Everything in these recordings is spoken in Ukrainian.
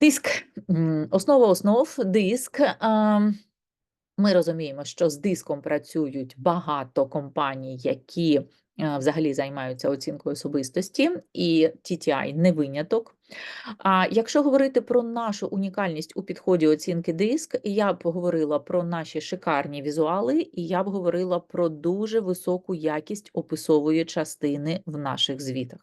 Диск. М, Основа основ, диск. Ми розуміємо, що з диском працюють багато компаній, які е, взагалі займаються оцінкою особистості, і TTI не виняток. А якщо говорити про нашу унікальність у підході оцінки диск, я б говорила про наші шикарні візуали, і я б говорила про дуже високу якість описової частини в наших звітах.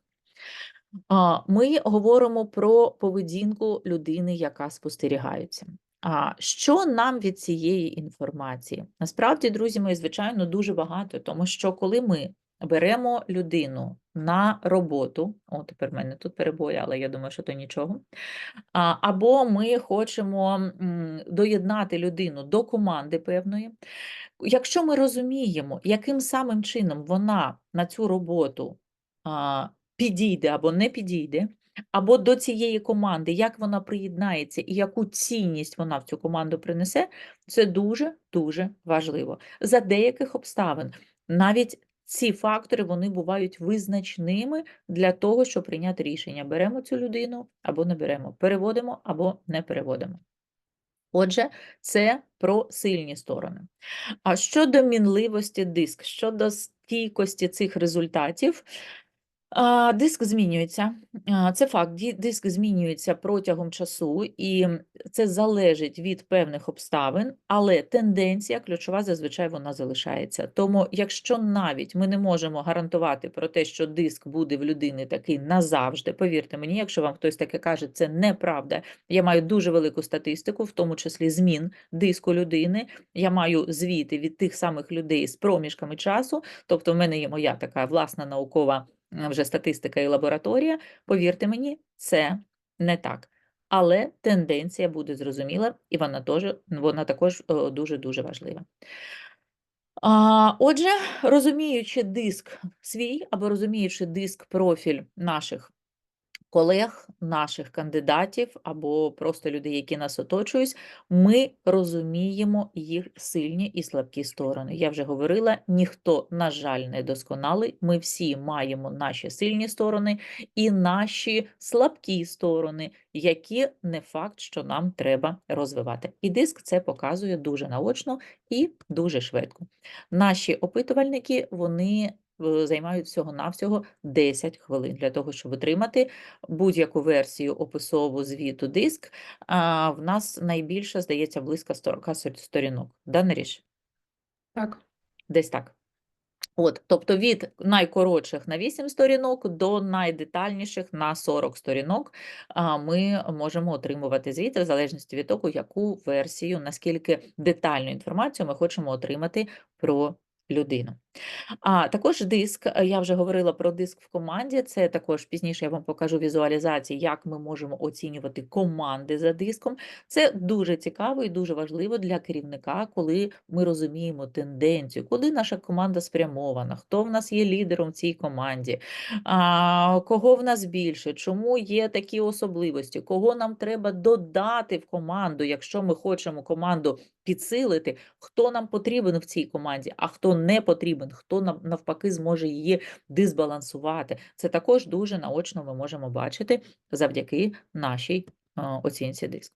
Ми говоримо про поведінку людини, яка спостерігається. А що нам від цієї інформації? Насправді, друзі мої, звичайно, дуже багато, тому що коли ми беремо людину на роботу, о, тепер в мене тут перебої, але я думаю, що то нічого. Або ми хочемо доєднати людину до команди певної. Якщо ми розуміємо, яким самим чином вона на цю роботу підійде або не підійде, або до цієї команди, як вона приєднається і яку цінність вона в цю команду принесе, це дуже-дуже важливо. За деяких обставин навіть ці фактори вони бувають визначними для того, щоб прийняти рішення: беремо цю людину або не беремо, переводимо або не переводимо. Отже, це про сильні сторони. А щодо мінливості диск, щодо стійкості цих результатів, Диск змінюється. Це факт. Диск змінюється протягом часу, і це залежить від певних обставин, але тенденція ключова зазвичай вона залишається. Тому, якщо навіть ми не можемо гарантувати про те, що диск буде в людини такий назавжди, повірте мені, якщо вам хтось таке каже, це неправда. Я маю дуже велику статистику, в тому числі змін диску людини. Я маю звіти від тих самих людей з проміжками часу. Тобто, в мене є моя така власна наукова вже статистика і лабораторія. Повірте мені, це не так. Але тенденція буде зрозуміла, і вона, теж, вона також е, дуже-дуже важлива. Отже, розуміючи диск свій або розуміючи диск профіль наших колег, наших кандидатів або просто людей, які нас оточують, ми розуміємо їх сильні і слабкі сторони. Я вже говорила, ніхто, на жаль, не досконалий. Ми всі маємо наші сильні сторони і наші слабкі сторони, які не факт, що нам треба розвивати. І диск це показує дуже наочно і дуже швидко. Наші опитувальники, вони займають всього-навсього 10 хвилин для того, щоб отримати будь-яку версію описову звіту диск. А, в нас найбільше, здається, близько 40 сор- сторінок. Да, Наріш? Так. Десь так. От, тобто від найкоротших на 8 сторінок до найдетальніших на 40 сторінок ми можемо отримувати звіти в залежності від того, яку версію, наскільки детальну інформацію ми хочемо отримати про людину. А також диск, е, я вже говорила про диск в команді. Це також пізніше я вам покажу візуалізації, як ми можемо оцінювати команди за диском. Це дуже цікаво і дуже важливо для керівника, коли ми розуміємо тенденцію, куди наша команда спрямована, хто в нас є лідером в цій команді, а, кого в нас більше, чому є такі особливості, кого нам треба додати в команду, якщо ми хочемо команду підсилити, хто нам потрібен в цій команді, а хто не потрібен, хто навпаки зможе її дисбалансувати. Це також дуже наочно ми можемо бачити завдяки нашій оцінці диску.